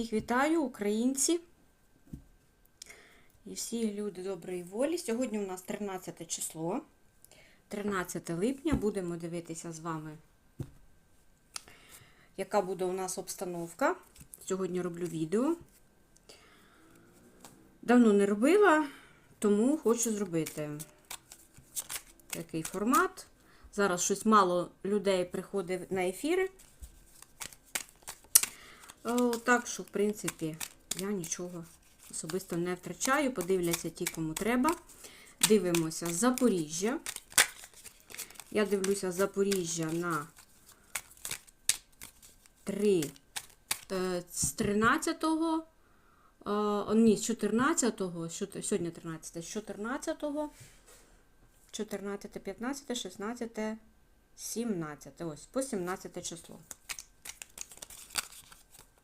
Всіх вітаю, українці і всі люди доброї волі. Сьогодні у нас 13 число, 13 липня. Будемо дивитися з вами, яка буде у нас обстановка. Сьогодні роблю відео. Давно не робила, тому хочу зробити такий формат. Зараз щось мало людей приходить на ефіри. Так що, в принципі, я нічого особисто не втрачаю. Подивляться ті, кому треба. Дивимося Запоріжжя. Я дивлюся Запоріжжя на 3 е, з 13-го. Е, ні, з 14-го, сьогодні 13, з 14-го, 14, 15, 16, 17. Ось, по 17 число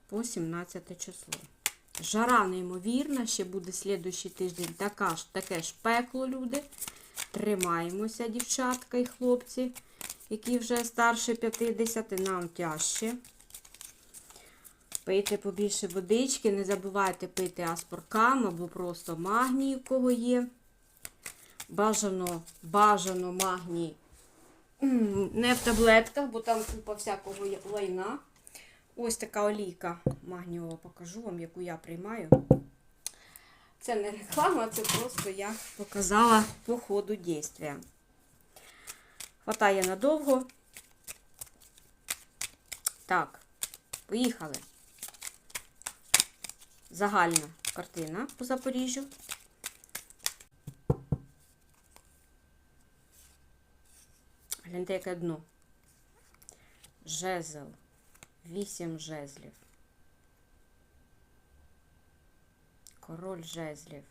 по 17 число. Жара неймовірна, ще буде слідуючий тиждень така ж, таке ж пекло, люди. Тримаємося, дівчатка і хлопці, які вже старше 50, нам тяжче. Пийте побільше водички, не забувайте пити аспоркам або просто магній, у кого є. Бажано, бажано магній. Не в таблетках, бо там купа всякого лайна. Ось така олійка магнієва покажу вам, яку я приймаю. Це не реклама, це просто я показала по ходу дійства. Хватає надовго. Так, поїхали. Загальна картина по Запоріжжю. Гляньте, яке дно. Жезл. Вісім жезлів. Король жезлів.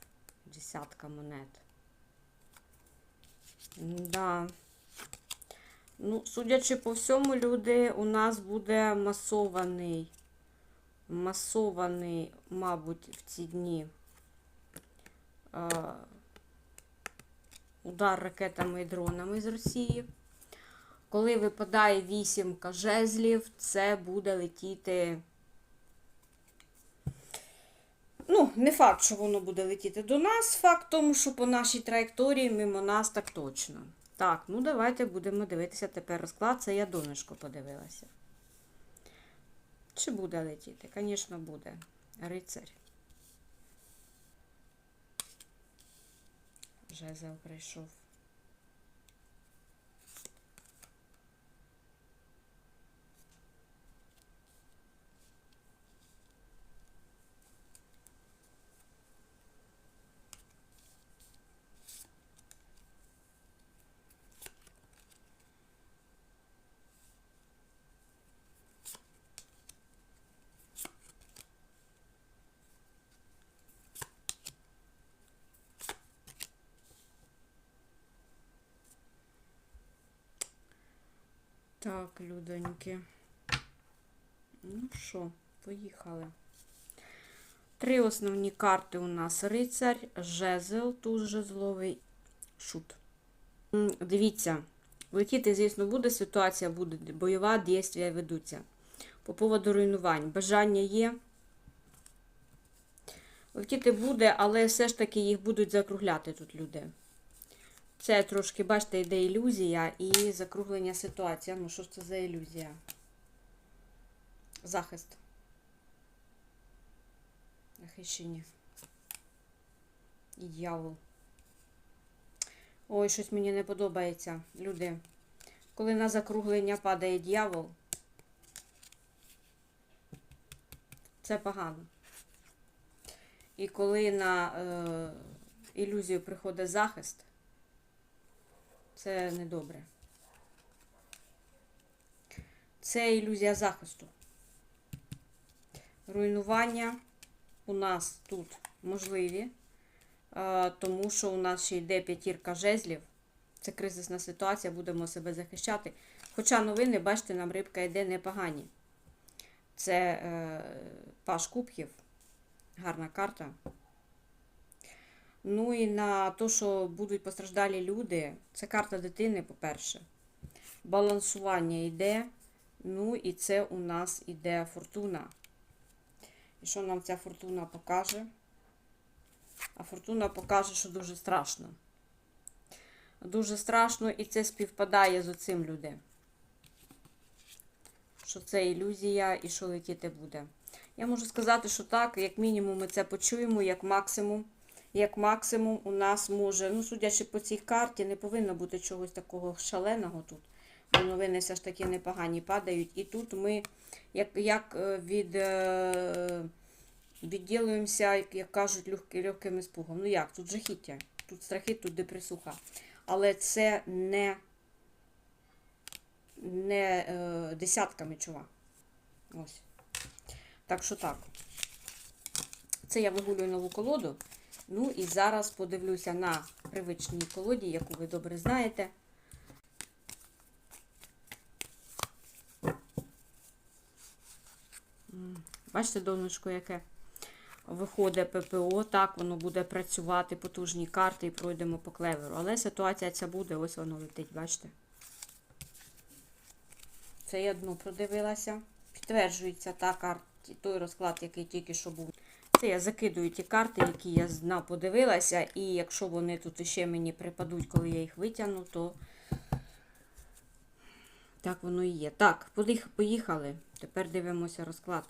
Десятка монет. Да. Ну, судячи по всьому, люди, у нас буде масований, масований, мабуть, в ці дні е, удар ракетами і дронами з Росії. Коли випадає вісімка жезлів, це буде летіти. Ну, не факт, що воно буде летіти до нас. Факт тому, що по нашій траєкторії мимо нас так точно. Так, ну давайте будемо дивитися тепер розклад. Це я донечко подивилася. Чи буде летіти? Звісно, буде. Рицарь. Жезл прийшов. Так, людоньки. Ну що, поїхали. Три основні карти у нас рицарь, жезл, туз жезловий, шут. Дивіться, летіти, звісно, буде, ситуація буде бойова, дійствия ведуться. По поводу руйнувань. Бажання є. Летіти буде, але все ж таки їх будуть закругляти тут люди. Це трошки, бачите, йде ілюзія і закруглення ситуації. Ну, що ж це за ілюзія? Захист. Захищення. І дьявол. Ой, щось мені не подобається, люди. Коли на закруглення падає дьявол, це погано. І коли на е, ілюзію приходить захист, це недобре. Це ілюзія захисту. Руйнування у нас тут можливі, е, тому що у нас ще йде п'ятірка жезлів. Це кризисна ситуація, будемо себе захищати. Хоча новини, бачите, нам рибка йде непогані. Це е, паш кубків, гарна карта. Ну і на те, що будуть постраждалі люди, це карта дитини, по-перше. Балансування йде. Ну і це у нас іде фортуна. І що нам ця фортуна покаже? А фортуна покаже, що дуже страшно. Дуже страшно, і це співпадає з оцим людям. Що це ілюзія і що летіти буде. Я можу сказати, що так, як мінімум, ми це почуємо, як максимум. Як максимум, у нас може, ну, судячи по цій карті, не повинно бути чогось такого шаленого тут. Бо новини все ж таки непогані падають. І тут ми, як, як е, від, е, відділуємося, як, кажуть, легким, легким іспугом. Ну як, тут жахіття, тут страхи, тут депресуха. Але це не, не е, десятками, чува. Ось. Так що так. Це я вигулюю нову колоду. Ну і зараз подивлюся на привичній колоді, яку ви добре знаєте. Бачите, донечко, яке виходить ППО, так, воно буде працювати, потужні карти і пройдемо по клеверу. Але ситуація ця буде, ось воно летить, бачите? Це я дно продивилася. Підтверджується та карта, той розклад, який тільки що був. Це я закидую ті карти, які я зна подивилася, і якщо вони тут ще мені припадуть, коли я їх витягну, то так воно і є. Так, поїхали. Тепер дивимося розклад.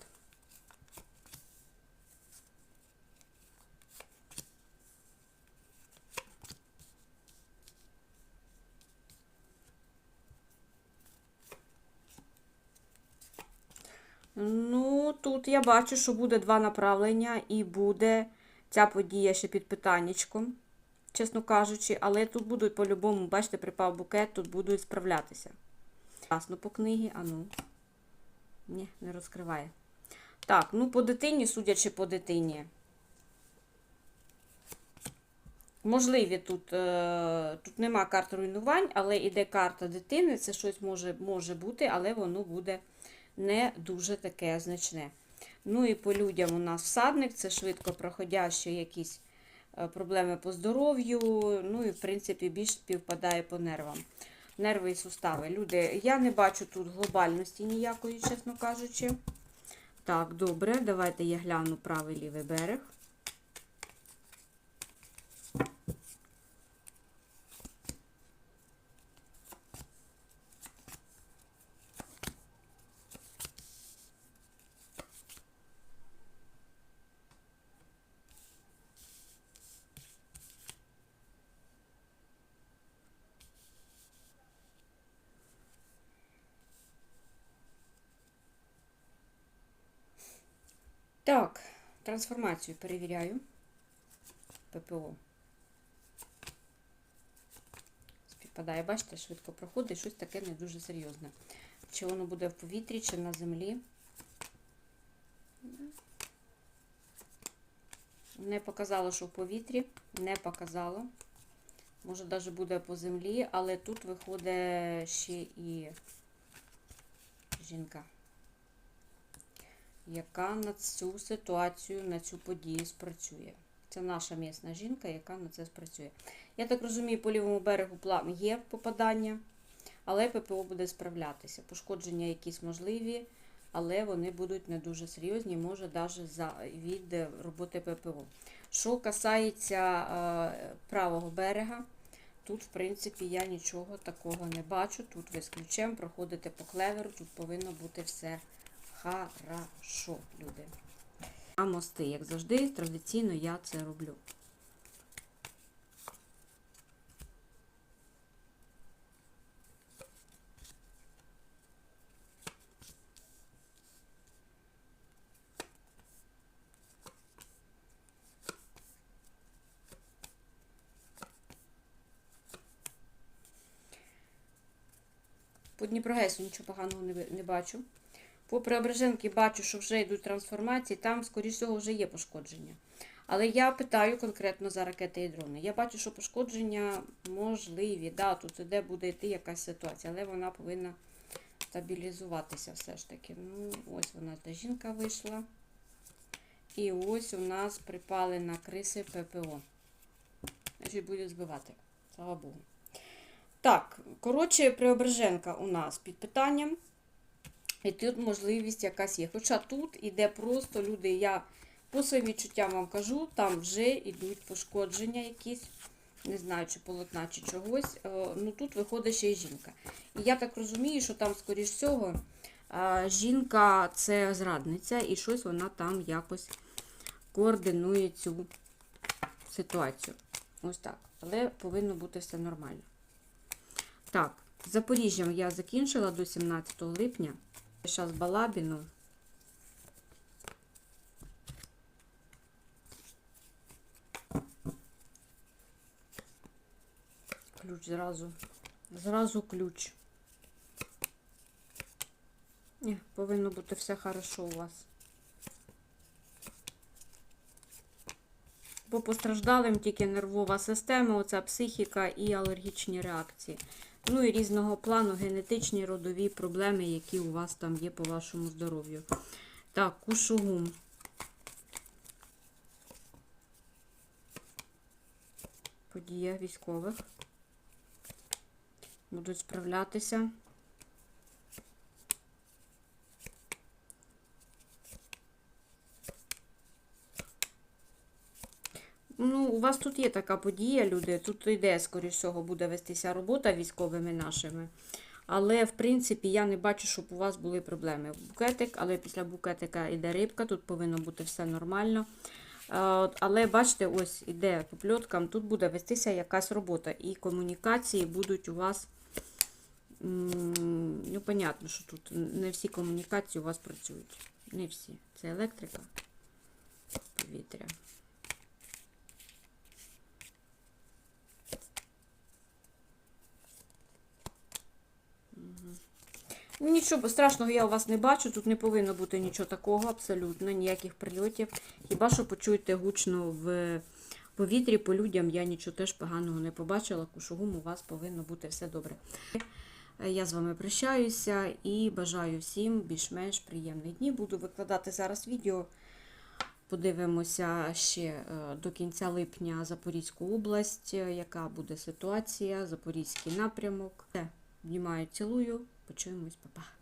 Ну, тут я бачу, що буде два направлення, і буде ця подія ще під питаннячком, чесно кажучи, але тут будуть по-любому, бачите, припав букет, тут будуть справлятися. Ясно по книгі, а ну. Ні, не розкриває. Так, ну по дитині, судячи по дитині. Можливі тут, е, тут нема карт руйнувань, але іде карта дитини. Це щось може, може бути, але воно буде не дуже таке значне. Ну і по людям у нас всадник, це швидко проходящі якісь е, проблеми по здоров'ю. Ну і, в принципі, більш співпадає по нервам. Нерви і сустави. Люди, я не бачу тут глобальності ніякої, чесно кажучи. Так, добре, давайте я гляну правий лівий берег. Так, трансформацію перевіряю. ППО. Співпадає, бачите, швидко проходить, щось таке не дуже серйозне. Чи воно буде в повітрі, чи на землі. Не показало, що в повітрі, не показало. Може, навіть буде по землі, але тут виходить ще і жінка яка на цю ситуацію, на цю подію спрацює. Це наша місна жінка, яка на це спрацює. Я так розумію, по лівому берегу план є попадання, але ППО буде справлятися. Пошкодження якісь можливі, але вони будуть не дуже серйозні, може навіть від роботи ППО. Що касається правого берега, тут, в принципі, я нічого такого не бачу. Тут ви з ключем проходите по клеверу, тут повинно бути все хорошо, люди. А мости, як завжди, традиційно я це роблю. По Дніпрогесу нічого поганого не, бачу. По Преображенки бачу, що вже йдуть трансформації, там, скоріш всього, вже є пошкодження. Але я питаю конкретно за ракети і дрони. Я бачу, що пошкодження можливі. Да, тут іде буде йти якась ситуація, але вона повинна стабілізуватися все ж таки. Ну, ось вона та жінка вийшла. І ось у нас припали на криси ППО. Значить, буде збивати. Слава Богу. Так, коротше, Преображенка у нас під питанням. І тут можливість якась є. Хоча тут іде просто люди, я по своїм відчуттям вам кажу, там вже йдуть пошкодження якісь, не знаю, чи полотна, чи чогось. Е, Ну тут виходить ще й жінка. І я так розумію, що там, скоріш всього, жінка це зрадниця, і щось вона там якось координує цю ситуацію. Ось так. Але повинно бути все нормально. Так, Запоріжжям я закінчила до 17 липня. Зараз Балабіну. Ключ зразу. Зразу ключ. Ні, повинно бути все хорошо у вас. По постраждалим тільки нервова система, оця психіка і алергічні реакції. Ну і різного плану генетичні родові проблеми, які у вас там є по вашому здоров'ю. Так, кушугум. Подія військових. Будуть справлятися. Ну, у вас тут є така подія, люди. Тут йде, скоріш всього, буде вестися робота військовими нашими. Але, в принципі, я не бачу, щоб у вас були проблеми. Букетик, але після букетика йде рибка, тут повинно бути все нормально. Але бачите, ось іде по пльоткам, тут буде вестися якась робота. І комунікації будуть у вас. Ну, понятно, що тут не всі комунікації у вас працюють. Не всі. Це електрика, повітря. Нічого страшного я у вас не бачу, тут не повинно бути нічого такого, абсолютно, ніяких прильотів. Хіба що почуєте гучно в повітрі по людям, я нічого теж поганого не побачила. Кушугум у вас повинно бути все добре. Я з вами прощаюся і бажаю всім більш-менш приємних днів. Буду викладати зараз відео. Подивимося ще е, до кінця липня Запорізьку область, е, яка буде ситуація, Запорізький напрямок. Все, обнімаю, цілую. Почуємось, па-па.